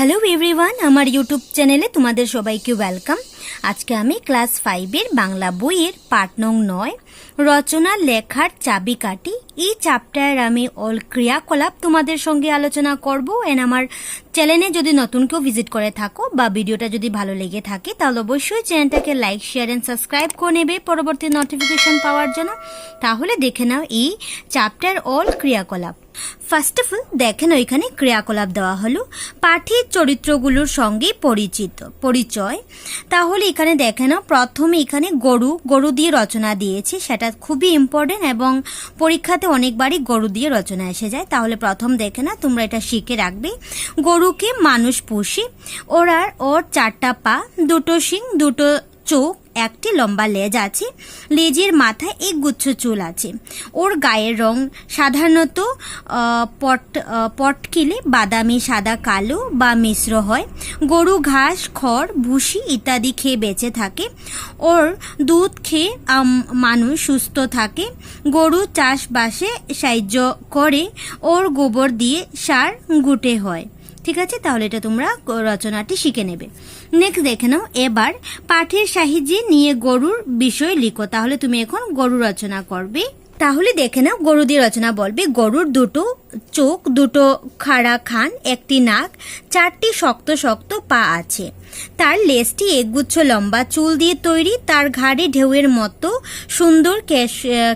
Hello everyone আমার YouTube চ্যানেলে তোমাদের সবাইকে ওয়েলকাম আজকে আমি ক্লাস ফাইভের বাংলা বইয়ের পাঠ নং নয়, রচনা, লেখার চাবিকাঠি এই চ্যাপ্টার আমি অল ক্রিয়াকলাপ তোমাদের সঙ্গে আলোচনা করব। এন্ড আমার চ্যানেলে যদি নতুন কেউ ভিজিট করে থাকো বা ভিডিওটা যদি ভালো লেগে থাকে, তাহলে অবশ্যই চ্যানেলটাকে লাইক শেয়ার অ্যান্ড সাবস্ক্রাইব করে নেবে পরবর্তী নোটিফিকেশন পাওয়ার জন্য। তাহলে দেখে নাও এই চ্যাপ্টার অল ক্রিয়াকলাপ। ফার্স্ট অফ অল দেখেন ওইখানে ক্রিয়াকলাপ দেওয়া হলো। পাঠের চরিত্রগুলোর সঙ্গে পরিচিত, পরিচয়। তাহলে এখানে দেখে না প্রথমে এখানে গরু গরু দিয়ে রচনা দিয়েছি, সেটা খুবই ইম্পর্টেন্ট এবং পরীক্ষাতে অনেকবারই গরু দিয়ে রচনা এসে যায়। তাহলে প্রথম দেখে না তোমরা এটা শিখে রাখবে। গরুকে মানুষ পুষি, ওরার ওর চারটা পা, দুটো শিং, দুটো চোখ একটি লম্বা লেজ আছে। লেজের মাথায় এক গুচ্ছ চুল আছে। ওর গায়ের রং সাধারণত পট পটকিলে বাদামি, সাদা, কালো বা মিশ্র হয়। গরু, ঘাস, খড়, ভুসি ইত্যাদি খেয়ে বেঁচে থাকে। ওর দুধ খেয়ে মানুষ সুস্থ থাকে। গরু চাষবাসে সাহায্য করে। ওর গোবর দিয়ে সার গুটে হয়। ঠিক আছে? তাহলে এটা তোমরা রচনাটি শিখে নেবে। নেক্সট দেখে নাও। এবার পাঠের সাহায্যে নিয়ে গরুর বিষয় লিখো। তাহলে তুমি এখন গরু রচনা করবে। তাহলে দেখে নাও গরু দিয়ে রচনা বলবে, গরুর দুটো চোখ, দুটো খাড়া খান, একটি নাক, চারটি শক্ত শক্ত পা আছে। তার লেজটি একগুচ্ছ লম্বা চুল দিয়ে তৈরি, তার ঘাড়ে ঢেউয়ের মতো সুন্দর কেশ,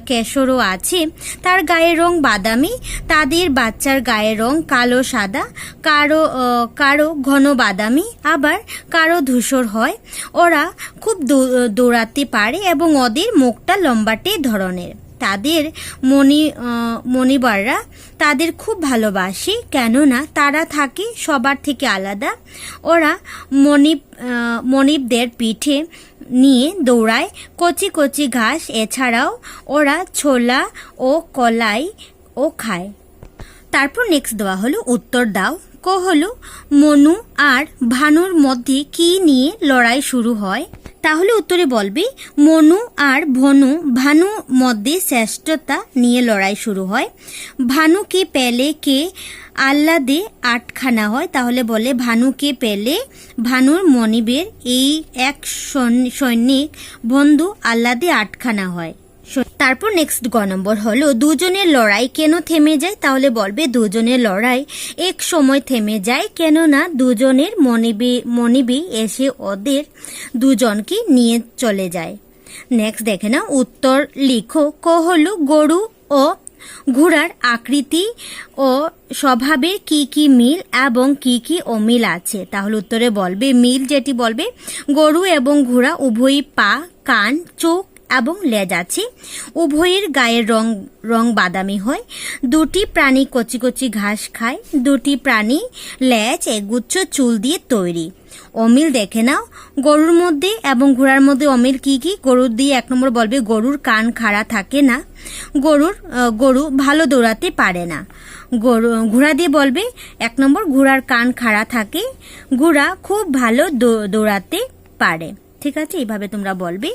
কেশরও আছে। তার গায়ের রং বাদামি, তাদের বাচ্চার গায়ের রং কালো সাদা, কারও কারও ঘন বাদামি, আবার কারও ধূসর হয়। ওরা খুব দৌড়াতে পারে এবং ওদের মুখটা লম্বাটে ধরনের। তাদের মণি মণিবাররা তাদের খুব ভালোবাসে কেননা তারা থাকে সবার থেকে আলাদা। ওরা মণিপ আহ, মণিপদের পিঠে নিয়ে দৌড়ায় কচি কচি ঘাস এছাড়াও ওরা ছোলা ও কলাই ও খায়। তারপর নেক্সট দেওয়া হলো উত্তর দাও। ক হলো মনু আর ভানুর মধ্যে কি নিয়ে লড়াই শুরু হয়? তাহলে উত্তরে বলবে, মনু আর ভনু, ভানু মধ্যে শ্রেষ্ঠতা নিয়ে লড়াই শুরু হয়। ভানুকে পেলে কে? আহ্লাদে আটখানা হয়। তাহলে বলে, ভানুকে পেলে ভানুর মনিবের এই এক সৈন- সৈনিক বন্ধু আহ্লাদে আটখানা হয়। তারপর নেক্সট গ নম্বর হলো, দুজনের লড়াই কেন থেমে যায়? তাহলে বলবে, দুজনের লড়াই এক সময় থেমে যায়, কেননা দুজনের মনিবি মনিবি এসে ওদের দুজনকে নিয়ে চলে যায়। নেক্সট দেখে না উত্তর লিখো, ক হলো, গরু ও ঘোড়ার আকৃতি ও স্বভাবের কি কি মিল এবং কি কি অমিল আছে? তাহলে উত্তরে বলবে, মিল যেটি বলবে, গরু এবং ঘোড়া উভয়ই পা, কান, চোখ এবং লেজ আছে। উভয়ের গায়ের রং রং বাদামি হয়। দুটি প্রাণী কচি কচি ঘাস খায়। দুটি প্রাণী লেজ এগুচ্ছ চুল দিয়ে তৈরি। অমিল, দেখে নাও। গরুর মধ্যে এবং ঘোড়ার মধ্যে অমিল কি কি? গরুর দিয়ে এক নম্বর বলবে, গরুর কান খাড়া থাকে না। গরুর গরু ভালো দৌড়াতে পারে না। গরু, ঘোড়া দিয়ে বলবে, এক নম্বর, ঘোড়ার কান খাড়া থাকে। ঘোড়া খুব ভালো দৌড়াতে পারে। ঠিক আছে? এইভাবে তোমরা বলবে।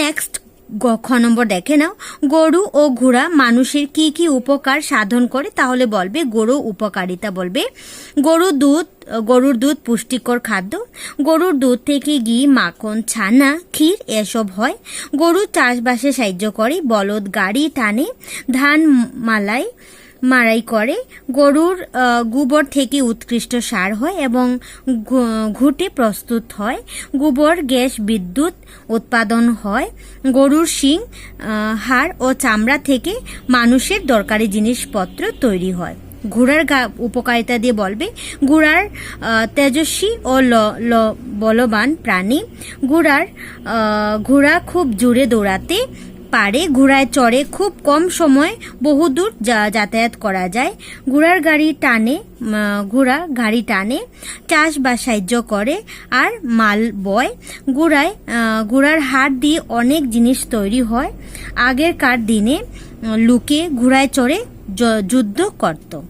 নেক্সট খ নম্বর দেখে নাও। গরু ও ঘোড়া মানুষের কি কি উপকার সাধন করে? তাহলে বলবে গরু উপকারিতা বলবে। গরু দুধ, গরুর দুধ পুষ্টিকর খাদ্য। গরুর দুধ থেকে ঘি, মাখন, ছানা, ক্ষীর এসব হয়। গরু চাষবাসে সাহায্য করে, বলদ, গাড়ি টানে ধান মালাই মারাই করে। গরুর গোবর থেকে উৎকৃষ্ট সার হয় এবং ঘুঁটে প্রস্তুত হয়। গোবর, গ্যাস, বিদ্যুৎ উৎপাদন হয়। গরুর শিং হাড় ও চামড়া থেকে মানুষের দরকারি জিনিসপত্র তৈরি হয়। ঘোড়ার গা- উপকারিতা দিয়ে বলবে, ঘোড়ার তেজস্বী ও ল- ল- বলবান প্রাণী। ঘোড়ার ঘোড়া খুব জোরে দৌড়াতে পারে, ঘোড়ায় চড়ে, খুব কম সময় বহুদূর যা- যাতায়াত করা যায়। ঘোড়ার গাড়ি টানে ঘোড়া গাড়ি টানে, চাষ বা সাহায্য করে, আর মাল বয়। ঘোড়ায় ঘোড়ার হাড় দিয়ে অনেক জিনিস তৈরি হয়। আগেরকার দিনে লোকে ঘোড়ায় চড়ে যুদ্ধ করত।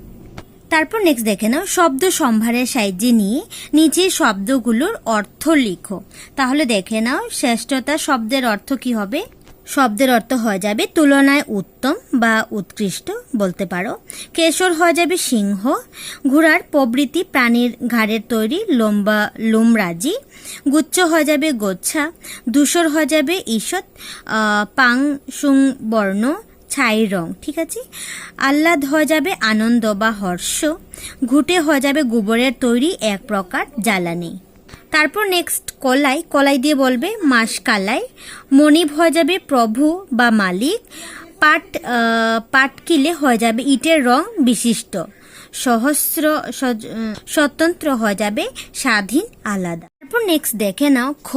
তারপর নেক্সট দেখে নাও, শব্দ সম্ভারের সাহায্যে নিয়ে নিচের শব্দগুলোর অর্থ লিখো। তাহলে দেখে নাও, শ্রেষ্ঠতা শব্দের অর্থ কি হবে? শব্দের অর্থ হয়ে যাবে তুলনায় উত্তম বা উৎকৃষ্ট বলতে পারো। কেশর হয়ে যাবে সিংহ। ঘোড়ার প্রবৃত্তি প্রাণীর ঘাড়ের তৈরি লম্বা লোমরাজি। গুচ্ছ হয়ে যাবে গোচ্ছা ধূসর হয়ে যাবে ঈষৎ। পাং সুং বর্ণ ছাই রং, ঠিক আছে? আহ্লাদ হয়ে যাবে আনন্দ বা হর্ষ। ঘুটে হয়ে যাবে গোবরের তৈরি এক প্রকার জ্বালানি। তারপর নেক্সট কলাই কলাই দিয়ে বলবে মাস কালাই। মণিব হয়ে যাবে প্রভু বা মালিক। পাট পাটকিলে হয়ে যাবে ইটের রং বিশিষ্ট। সহস্র স্বতন্ত্র হয়ে যাবে স্বাধীন, আলাদা। তারপর নেক্সট দেখে নাও খ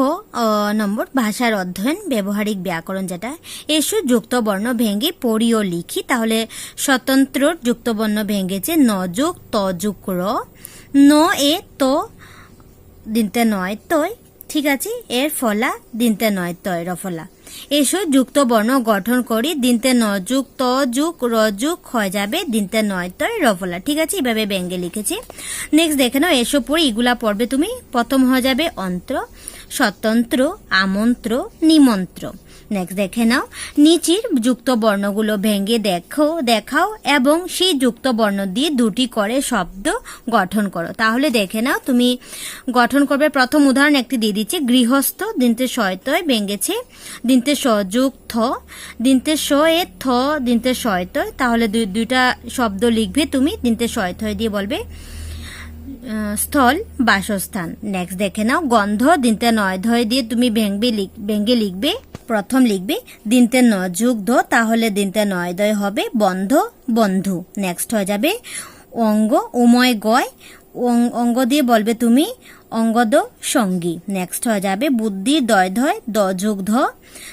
নম্বর ভাষার অধ্যয়ন, ব্যবহারিক ব্যাকরণ যেটা। এসো যুক্ত বর্ণ ভেঙে পড়ি ও লিখি, তাহলে স্বতন্ত্র যুক্ত বর্ণ যুগ, ত যুগ র। ন এ তো, দিনতে নয়, তয় ঠিক আছে, এর ফলা দিনতে নয় তয় রফলা এসো, যুক্ত বর্ণ গঠন করি, দিনতে ন যুগ, ত যুগ, র যুগ হয়ে যাবে, দিনতে নয় তয় রফলা ঠিক আছে, এভাবে ব্যঙ্গে লিখেছি। নেক্সট দেখে নাও, এসো পড়ে, এগুলা পড়বে তুমি। প্রথম হয়ে যাবে অন্ত্র, স্বতন্ত্র, আমন্ত্র, নিমন্ত্র। নেক্সট দেখে নাও। নিচের যুক্ত বর্ণগুলো ভেঙে দেখো, দেখাও এবং সেই যুক্ত বর্ণ দিয়ে দুটি করে শব্দ গঠন করো। তাহলে দেখে নাও, তুমি গঠন করবে। প্রথম উদাহরণ একটি দিয়ে দিচ্ছে। গৃহস্থ, দিনতে শয়তয় ভেঙেছে, দিনতে সযুগ থ দিনতে স এ থ দিনতে শয়তয় তাহলে দুই, দুইটা শব্দ লিখবে তুমি, দিনতে শয়তয় দিয়ে বলবে। স্থল, বাসস্থান। নেক্সট দেখে নাও, গন্ধ, দিনতে নয় ধয় দিয়ে তুমি লিখ ভেঙ্গে লিখবে, প্রথম লিখবে, দিনতে ন যুগ ধ, তাহলে দিনতে নয় দয় হবে, বন্ধ, বন্ধু। নেক্সট হয়ে যাবে, অঙ্গ, উময় গয় অঙ্গ দিয়ে বলবে তুমি, অঙ্গদ সঙ্গী। নেক্সট হয়ে যাবে, বুদ্ধি, দয় ধয়, দ যুগ ধ,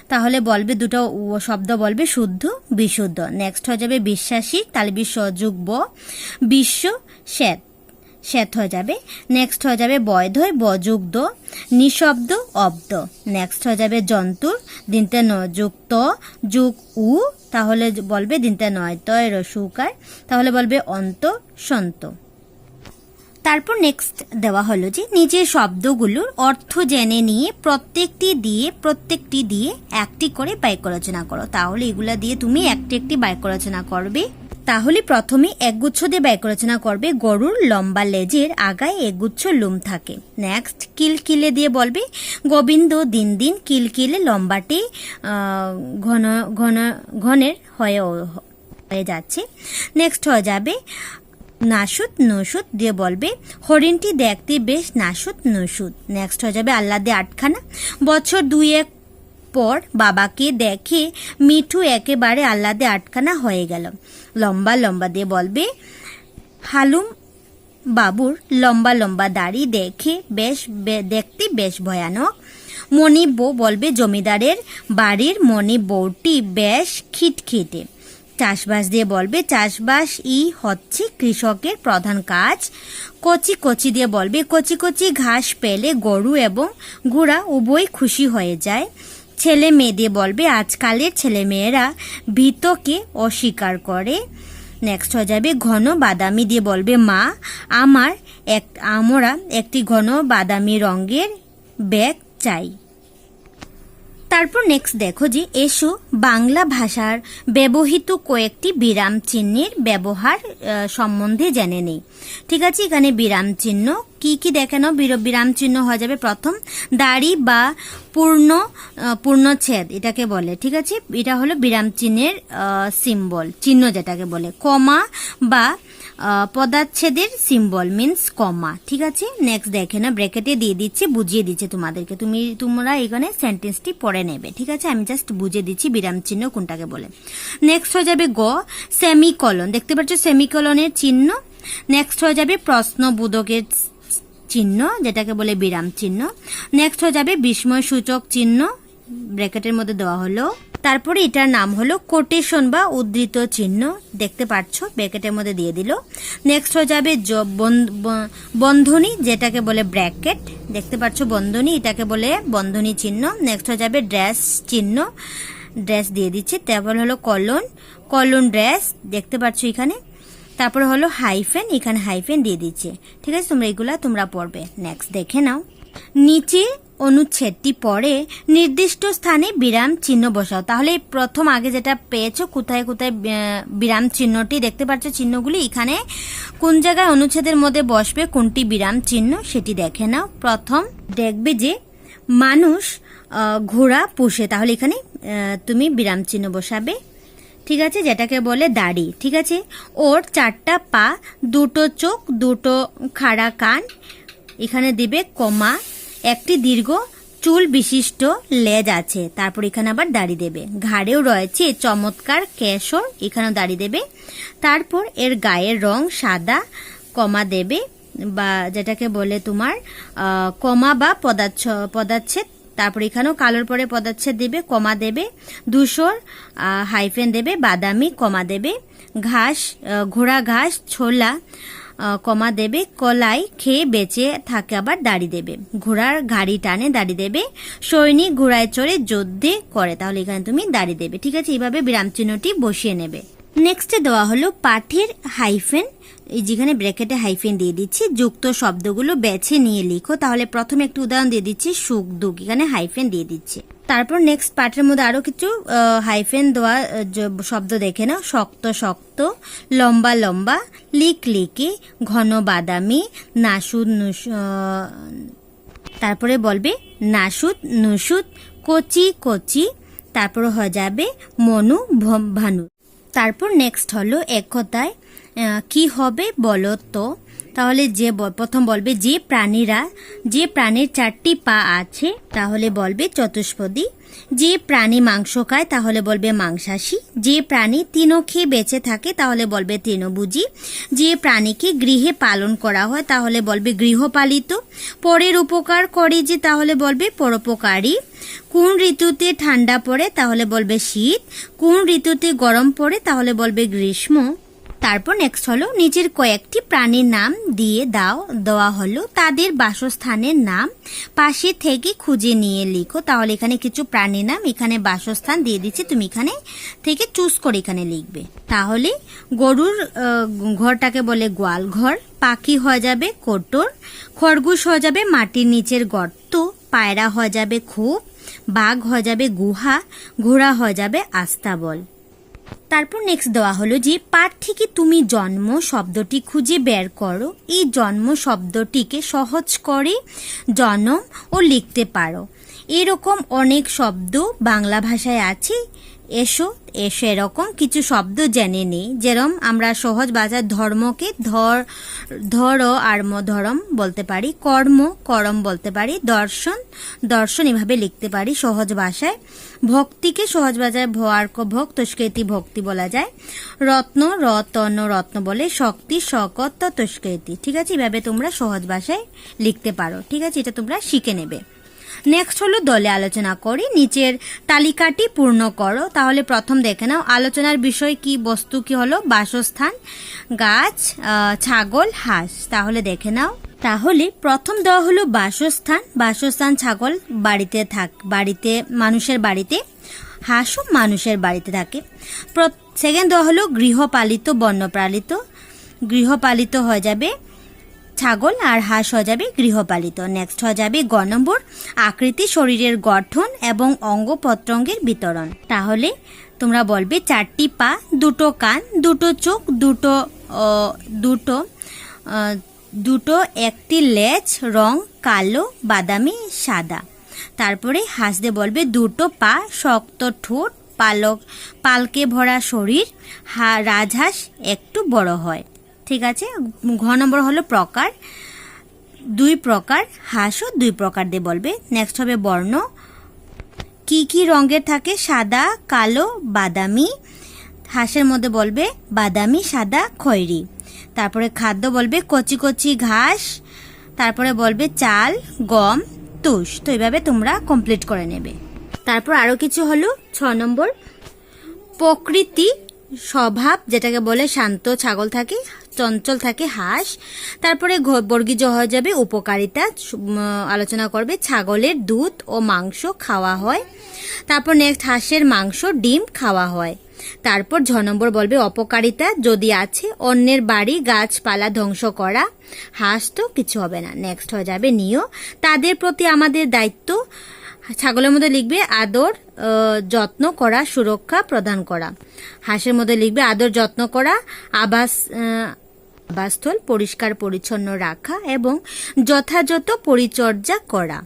তাহলে বলবে দুটো শব্দ বলবে শুদ্ধ, বিশুদ্ধ। নেক্সট হয়ে যাবে, বিশ্বাসী, তাহলে বিশ্ব ব। বিশ্ব শ্বেত শ্বেত হয়ে যাবে। নেক্সট হয়ে যাবে বয়ধয় বযুক্ত, নিঃশব্দ, অব্দ। নেক্সট হয়ে যাবে জন্তুর, দিনতে ন, যুক্ত, যুগ, উ। তাহলে বলবে দিনতে নয়, তয় রসুকার তাহলে বলবে অন্ত, সন্ত। তারপর নেক্সট দেওয়া হলো যে নিজের শব্দগুলোর অর্থ জেনে নিয়ে প্রত্যেকটি দিয়ে প্রত্যেকটি দিয়ে একটি করে বাক্য রচনা করো। তাহলে এগুলা দিয়ে তুমি একটি একটি বাক্য রচনা করবে। তাহলে প্রথমে একগুচ্ছ দিয়ে রচনা করবে গরুর লম্বা লেজের আগায় একগুচ্ছ লোম থাকে। নেক্সট কিলকিলে দিয়ে বলবে, গোবিন্দ দিন দিন কিলকিলে লম্বাটি ঘন ঘন, ঘনের হয়ে হয়ে যাচ্ছে। নেক্সট হয়ে যাবে, নাসুত, নসুত দিয়ে বলবে, হরিণটি দেখতে বেশ নাসুত, নসুত। নেক্সট হয়ে যাবে আল্লাদে আটখানা। বছর দুই এক পর বাবাকে দেখে মিঠু একেবারে আল্লাদে আটখানা হয়ে গেল। লম্বা লম্বা দিয়ে বলবে, হালুম বাবুর লম্বা লম্বা দাড়ি দেখে বেশ দেখতে বেশ ভয়ানক। মণি বউ বলবে, জমিদারের বাড়ির মণি বউটি বেশ খিটখিটে। চাষবাস দিয়ে বলবে, চাষবাস ই হচ্ছে কৃষকের প্রধান কাজ। কচি কচি দিয়ে বলবে, কচি কচি ঘাস পেলে গরু এবং ঘোড়া উভয় খুশি হয়ে যায়। ছেলে মেয়ে দিয়ে বলবে, আজকালের ছেলে মেয়েরা ভীতকে অস্বীকার করে। নেক্সট হয়ে যাবে, ঘন বাদামি দিয়ে বলবে, মা, আমার এক, আমরা একটি ঘন বাদামি রঙের ব্যাগ চাই। তারপর নেক্সট দেখো যে, এসো, বাংলা ভাষার ব্যবহৃত কয়েকটি বিরাম চিহ্নের ব্যবহার সম্বন্ধে জেনে নেই। ঠিক আছে, এখানে বিরাম চিহ্ন কি কি দেখানো বির- বিরাম চিহ্ন হয়ে যাবে প্রথম। দাড়ি বা পূর্ণ পূর্ণচ্ছেদ, এটাকে বলে, ঠিক আছে? এটা হলো বিরাম চিহ্নের সিম্বল চিহ্ন যেটাকে বলে। কমা বা পদাচ্ছেদের সিম্বল মিন্স কমা, ঠিক আছে? নেক্সট দেখে না ব্র্যাকেটে দিয়ে দিচ্ছে, বুঝিয়ে দিচ্ছে তোমাদেরকে। তুমি, তোমরা এখানে সেন্টেন্সটি পড়ে নেবে, ঠিক আছে? আমি জাস্ট বুঝিয়ে দিচ্ছি বিরাম চিহ্ন কোনটাকে বলে। নেক্সট হয়ে যাবে গ সেমিকলন দেখতে পাচ্ছ সেমিকলনের চিহ্ন? নেক্সট হয়ে যাবে প্রশ্নবোধকের চিহ্ন, যেটাকে বলে বিরাম চিহ্ন। নেক্সট হয়ে যাবে বিস্ময় সূচক চিহ্ন। ব্র্যাকেটের মধ্যে দেওয়া হলো। তারপরে এটার নাম হলো কোটেশন বা উদ্ধৃত চিহ্ন। দেখতে পাচ্ছ ব্র্যাকেটের মধ্যে দিয়ে দিল। নেক্সট হয়ে যাবে বন্ধনী, যেটাকে বলে ব্র্যাকেট। দেখতে পাচ্ছ বন্ধনী, এটাকে বলে বন্ধনী চিহ্ন। নেক্সট হয়ে যাবে ড্রেস চিহ্ন। ড্রেস দিয়ে দিচ্ছে। তারপর হলো কলন। কলন ড্রেস দেখতে পাচ্ছ এখানে। তারপরে হলো হাইফেন এখানে হাইফেন দিয়ে দিচ্ছে। ঠিক আছে? তোমরা এগুলা তোমরা পড়বে। নেক্সট দেখে নাও। নিচে অনুচ্ছেদটি পড়ে, নির্দিষ্ট স্থানে বিরাম চিহ্ন বসাও। তাহলে প্রথম আগে যেটা পেয়েছ, কোথায় কোথায় বিরাম চিহ্নটি দেখতে পাচ্ছ চিহ্নগুলি, এখানে কোন জায়গায় অনুচ্ছেদের মধ্যে বসবে, কোনটি বিরাম চিহ্ন, সেটি দেখে নাও। প্রথম, দেখবে যে মানুষ ঘোড়া পুষে। তাহলে এখানে তুমি বিরাম চিহ্ন বসাবে। ঠিক আছে? যেটাকে বলে দাড়ি, ঠিক আছে? ওর চারটা পা, দুটো চোখ, দুটো খাড়া কান, এখানে দিবে কমা, একটি দীর্ঘ চুল বিশিষ্ট লেজ আছে। তারপর এখানে আবার দাড়ি দেবে। ঘাড়েও রয়েছে চমৎকার কেশর, এখানেও দাড়ি দেবে। তারপর এর গায়ের রং সাদা, কমা দেবে, বা যেটাকে বলে তোমার কমা বা পদাচ্ছ পদাচ্ছেদ তারপর এখানেও কালোর পরে পদাচ্ছেদ দেবে, কমা দেবে, ধূসর হাইফেন দেবে, বাদামি, কমা দেবে, ঘাস ঘোড়া ঘাস, ছোলা কমা দেবে, কলাই খেয়ে বেঁচে থাকে আবার দাড়ি দেবে। ঘোড়ার গাড়ি টানে দাড়ি দেবে সৈনিক ঘোড়ায় চড়ে যুদ্ধে করে, তাহলে এখানে তুমি দাড়ি দেবে। ঠিক আছে, এইভাবে বিরাম চিহ্নটি বসিয়ে নেবে। নেক্সটে দেওয়া হলো পাঠের হাইফেন এই যেখানে ব্র্যাকেটে হাইফেন দিয়ে দিচ্ছি, যুক্ত শব্দগুলো বেছে নিয়ে লিখো। তাহলে প্রথমে একটু উদাহরণ দিয়ে দিচ্ছি, সুখ দুঃখ, এখানে হাইফেন দিয়ে দিচ্ছে। তারপর নেক্সট পার্টের মধ্যে আরও কিছু হাইফেন দেওয়া শব্দ দেখে নাও। শক্ত শক্ত, লম্বা লম্বা, লিক, লিকে, ঘন, বাদামি, নাসুদ, নুস তারপরে বলবে, নাসুদ, নুসুদ, কচি কচি, তারপর হয়ে যাবে, মনু ভানু। তারপর নেক্সট হলো এক কথায় কি হবে বলো তো? তাহলে যে প্রথম বলবে যে প্রাণীরা, যে প্রাণীর চারটি পা আছে, তাহলে বলবে চতুষ্পদী। যে প্রাণী মাংস খায়, তাহলে বলবে মাংসাশী। যে প্রাণী তৃণ খেয়ে বেঁচে থাকে, তাহলে বলবে তৃণভুজি। যে প্রাণীকে গৃহে পালন করা হয়, তাহলে বলবে গৃহপালিত। পরের উপকার করে যে, তাহলে বলবে পরোপকারী। কোন ঋতুতে ঠান্ডা পড়ে, তাহলে বলবে শীত। কোন ঋতুতে গরম পড়ে, তাহলে বলবে গ্রীষ্ম। তারপর নেক্সট হলো নিজের কয়েকটি প্রাণীর নাম দিয়ে দাও, দেওয়া হলো তাদের বাসস্থানের নাম। পাশে থেকে খুঁজে নিয়ে লিখো। তাহলে এখানে কিছু প্রাণীর নাম, এখানে বাসস্থান দিয়ে দিচ্ছি, তুমি এখানে থেকে চুজ করে এখানে লিখবে। তাহলে গরুর ঘরটাকে বলে গোয়াল ঘর, পাখি হয়ে যাবে কোটর খরগোশ হয়ে যাবে মাটির নিচের গর্ত, পায়রা হয়ে যাবে খোপ, বাঘ হয়ে যাবে গুহা, ঘোড়া হয়ে যাবে আস্তাবল। তারপর নেক্সট দেওয়া হলো যে পাঠ থেকে তুমি জন্ম শব্দটি খুঁজে বের করো। এই জন্ম শব্দটিকে সহজ করে জনম ও লিখতে পারো। এরকম অনেক শব্দ বাংলা ভাষায় আছে এসো এসো এরকম কিছু শব্দ জেনে নেই যেরম আমরা সহজ ভাষায় ধর্মকে ধর ধর আর ধরম বলতে পারি, কর্ম, করম বলতে পারি, দর্শন দর্শন এভাবে লিখতে পারি সহজ ভাষায়। ভক্তিকে সহজ ভাষায় ভয়ার্ক ভক্ত তস্কৃতি ভক্তি বলা যায়। রত্ন রতন রত্ন বলে শক্তি, শকত, তস্কৃতি। ঠিক আছে? এভাবে তোমরা সহজ ভাষায় লিখতে পারো। ঠিক আছে? এটা তোমরা শিখে নেবে। নেক্সট হলো দলে আলোচনা করি, নিচের তালিকাটি পূর্ণ করো। তাহলে প্রথম দেখে নাও, আলোচনার বিষয় কি, বস্তু কি হলো? বাসস্থান, গাছ ছাগল, হাঁস। তাহলে দেখে নাও। তাহলে প্রথম দেওয়া হলো বাসস্থান। বাসস্থান ছাগল বাড়িতে থাক, বাড়িতে, মানুষের বাড়িতে হাঁসও মানুষের বাড়িতে থাকে। সেকেন্ড দেওয়া হলো গৃহপালিত, বন্যপ্রালিত। গৃহপালিত হয়ে যাবে ছাগল আর হাঁস হয়ে যাবে গৃহপালিত। নেক্সট হয়ে যাবে গ নম্বর, আকৃতি শরীরের গঠন এবং অঙ্গ প্রত্যঙ্গের বিতরণ। তাহলে তোমরা বলবে চারটি পা, দুটো কান, দুটো চোখ, দুটো দুটো দুটো একটি লেজ, রং কালো, বাদামি, সাদা। তারপরে হাঁসতে বলবে দুটো পা, শক্ত ঠোঁট, পালক, পালকে ভরা শরীর, হা, রাজহাঁস একটু বড় হয়। ঠিক আছে, ঘ নম্বর হলো প্রকার, দুই প্রকার হাঁসও দুই প্রকার দিয়ে বলবে। নেক্সট হবে বর্ণ। কি কি রঙের থাকে? সাদা, কালো, বাদামি। হাঁসের মধ্যে বলবে বাদামি, সাদা, খয়েরি। তারপরে খাদ্য বলবে কচি কচি ঘাস। তারপরে বলবে চাল, গম, তুষ। তো এইভাবে তোমরা কমপ্লিট করে নেবে। তারপর আরও কিছু হলো ছ নম্বর। প্রকৃতি, স্বভাব, যেটাকে বলে শান্ত ছাগল থাকে চঞ্চল থাকে হাঁস। তারপরে বর্গীজ হয়ে যাবে উপকারিতা। আলোচনা করবে ছাগলের দুধ ও মাংস খাওয়া হয়। তারপর নেক্সট হাঁসের মাংস, ডিম খাওয়া হয়। তারপর ঝ নম্বর বলবে অপকারিতা, যদি আছে অন্যের বাড়ি গাছপালা ধ্বংস করা। হাঁস তো কিছু হবে না। নেক্সট হয়ে যাবে নিয়। তাদের প্রতি আমাদের দায়িত্ব। ছাগলের মধ্যে লিখবে আদর যত্ন করা, সুরক্ষা প্রদান করা। হাঁসের মধ্যে লিখবে আদর, যত্ন করা। আবাস আবাসস্থল পরিষ্কার পরিচ্ছন্ন রাখা এবং যথাযথ পরিচর্যা করা।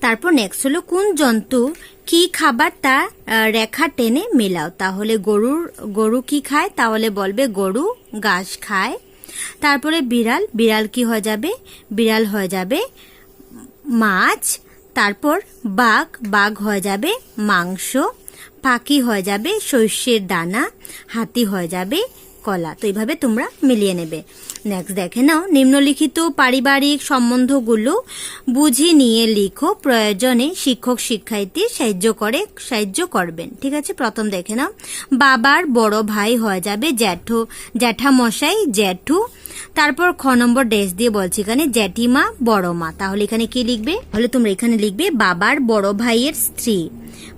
তারপর নেক্সট হলো কোন জন্তু কি খাবার তা রেখা টেনে মেলাও। তাহলে গরুর, গরু কি খায়? তাহলে বলবে গরু ঘাস খায়। তারপরে বিড়াল বিড়াল কি হয়ে যাবে? বিড়াল হয়ে যাবে মাছ। তারপর বাঘ বাঘ হয়ে যাবে মাংস। পাখি হয়ে যাবে শস্যের দানা। হাতি হয়ে যাবে কলা, তো এইভাবে তোমরা মিলিয়ে নেবে। নেক্সট দেখে নাও, নিম্নলিখিত পারিবারিক সম্বন্ধগুলো বুঝে নিয়ে লিখো, প্রয়োজনে শিক্ষক শিক্ষার্থী সাহায্য করে, সাহায্য করবেন। ঠিক আছে? প্রথম দেখে নাও, বাবার বড় ভাই হয়ে যাবে জ্যাঠো, জ্যাঠামশাই, জ্যাঠু তারপর খ নম্বর ডেস দিয়ে বলছি এখানে জ্যাঠিমা বড় মা। তাহলে এখানে কি লিখবে? তাহলে তোমরা এখানে লিখবে, বাবার বড় ভাইয়ের স্ত্রী।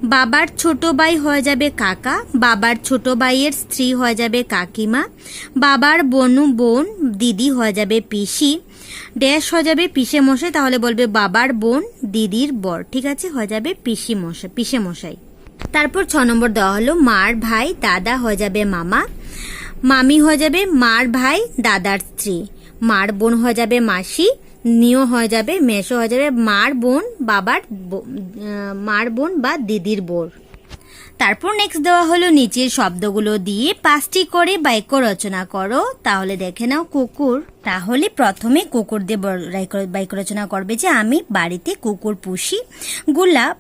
বাবার ছোট ভাই হয়ে যাবে কাকা, বাবার ছোট ভাইয়ের স্ত্রী হয়ে যাবে কাকিমা, বাবার বোন বোন, দিদি হয়ে যাবে পিসি। ড্যাশ হয়ে যাবে পিসে মশাই, তাহলে বলবে বাবার বোন, দিদির বর। ঠিক আছে? হয়ে যাবে পিসি মশাই, পিসে মশাই। তারপর ছ নম্বর দেওয়া হলো, মার ভাই, দাদা হয়ে যাবে মামা। মামি হয়ে যাবে মার ভাই, দাদার স্ত্রী। মার বোন হয়ে যাবে মাসি, নিও হয়ে যাবে মেশো হয়ে যাবে মার বোন, বাবার মার বোন বা দিদির বোর তারপর নেক্সট দেওয়া হলো নিচের শব্দগুলো দিয়ে পাঁচটি করে বাক্য রচনা করো। তাহলে দেখে নাও কুকুর। তাহলে প্রথমে কুকুর দিয়ে বাক্য রচনা করবে যে, আমি বাড়িতে কুকুর, পুষি, গোলাপ,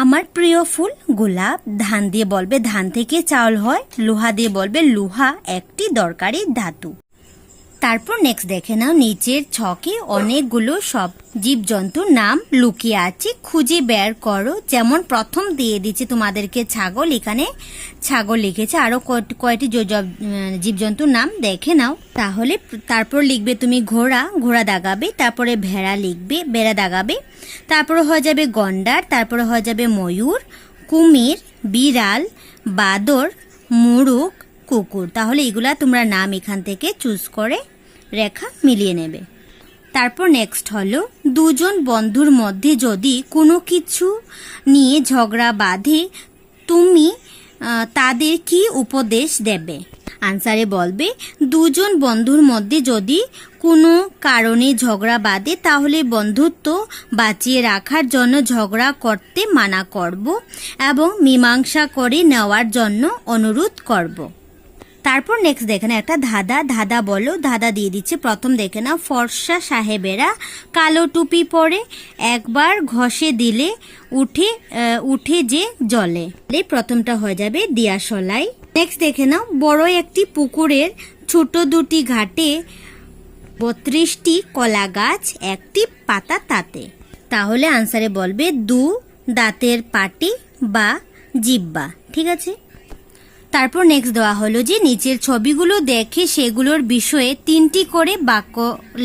আমার প্রিয় ফুল, গোলাপ, ধান দিয়ে বলবে, ধান থেকে চাউল হয়, লোহা দিয়ে বলবে, লোহা একটি দরকারি ধাতু। তারপর নেক্সট দেখে নাও নিচের ছকে অনেকগুলো সব জীবজন্তুর নাম লুকিয়ে আছে, খুঁজে বের করো। যেমন প্রথম দিয়ে দিচ্ছে তোমাদেরকে ছাগল, এখানে ছাগল লিখেছে, আরও কয়টি- জীবজন্তুর নাম দেখে নাও। তাহলে তারপর লিখবে তুমি ঘোড়া ঘোড়া দাগাবে, তারপরে ভেড়া লিখবে বেড়া দাগাবে, তারপরে হয়ে যাবে গন্ডার, তারপরে হয়ে যাবে ময়ূর, কুমির, বিড়াল, বাদর মুরুক কুকুর। তাহলে এগুলা তোমরা নাম এখান থেকে চুজ করে রেখা মিলিয়ে নেবে। তারপর নেক্সট হলো, দুজন বন্ধুর মধ্যে যদি কোনো কিছু নিয়ে ঝগড়া বাঁধে, তুমি তাদের কি উপদেশ দেবে? আনসারে বলবে, দুজন বন্ধুর মধ্যে যদি কোনো কারণে ঝগড়া বাঁধে, তাহলে বন্ধুত্ব বাঁচিয়ে রাখার জন্য ঝগড়া করতে মানা করব এবং মীমাংসা করে নেওয়ার জন্য অনুরোধ করব। তারপর নেক্সট দেখে না একটা ধাঁধা ধাঁধা বলো, ধাঁধা দিয়ে দিচ্ছে। প্রথম দেখে না ফর্সা সাহেবেরা কালো টুপি পরে একবার ঘষে দিলে উঠে উঠে যে জলে। প্রথমটা হয়ে যাবে দিয়াশলাই। নেক্সট দেখে নাও, বড় একটি পুকুরের ছোট দুটি ঘাটে বত্রিশটি কলা গাছ, একটি পাতা তাতে। তাহলে আনসারে বলবে দু, দাঁতের পাটি বা জিব্বা। ঠিক আছে? তারপর নেক্সট দেওয়া হলো যে নিচের ছবিগুলো দেখে সেগুলোর বিষয়ে তিনটি করে বাক্য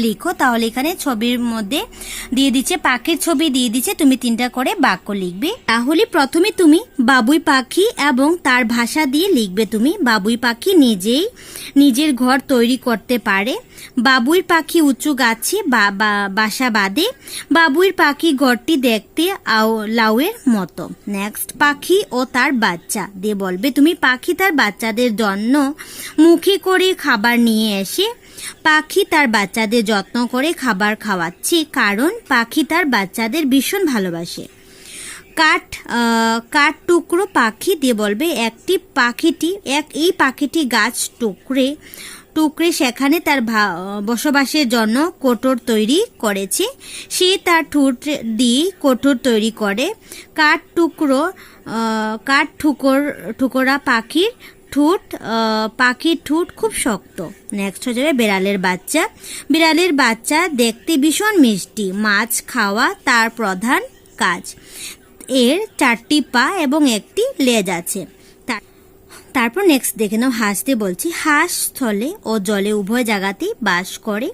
লিখো। তাহলে এখানে ছবির মধ্যে দিয়ে দিচ্ছে, পাখির ছবি দিয়ে দিচ্ছে, তুমি তিনটা করে বাক্য লিখবে। তাহলে প্রথমে তুমি বাবুই পাখি এবং তার ভাষা দিয়ে লিখবে তুমি। বাবুই পাখি নিজেই নিজের ঘর তৈরি করতে পারে। বাবুই পাখি উঁচু গাছে বাসা বাঁধে। বাবুই পাখি ঘরটি দেখতে লাউয়ের মতো। নেক্সট পাখি ও তার বাচ্চা। দিয়ে বলবে, তুমি পাখি তার বাচ্চাদের জন্য মুখে করে খাবার নিয়ে এসে পাখি তার বাচ্চাদের যত্ন করে খাবার খাওয়াচ্ছে। কারণ পাখি তার বাচ্চাদের ভীষণ ভালোবাসে। কাঠ কাঠ টুকরো পাখি দিয়ে বলবে, একটি পাখিটি, এক, এই পাখিটি গাছ টুকরে টুকরে সেখানে তার বসবাসের জন্য কোটর তৈরি করেছে। সে তার ঠোঁট দিয়ে কোটর তৈরি করে। কাঠ টুকরো কাঠ ঠুকর, ঠুকরা পাখির ঠোঁট পাখির ঠোঁট খুব শক্ত। নেক্সট হয়ে যাবে বিড়ালের বাচ্চা। বিড়ালের বাচ্চা দেখতে ভীষণ মিষ্টি। মাছ খাওয়া তার প্রধান কাজ। এর চারটি পা এবং একটি লেজ আছে। তারপর নেক্সট দেখে নাও, হাসতে বলছি, হাঁস স্থলে ও জলে উভয় জায়গাতেই বাস করে।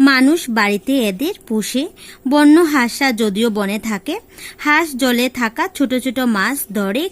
মানুষ বাড়িতে এদের পুষে, বন্য হাঁসরা যদিও বনে থাকে। হাঁস জলে থাকা ছোট ছোট মাছ ধরে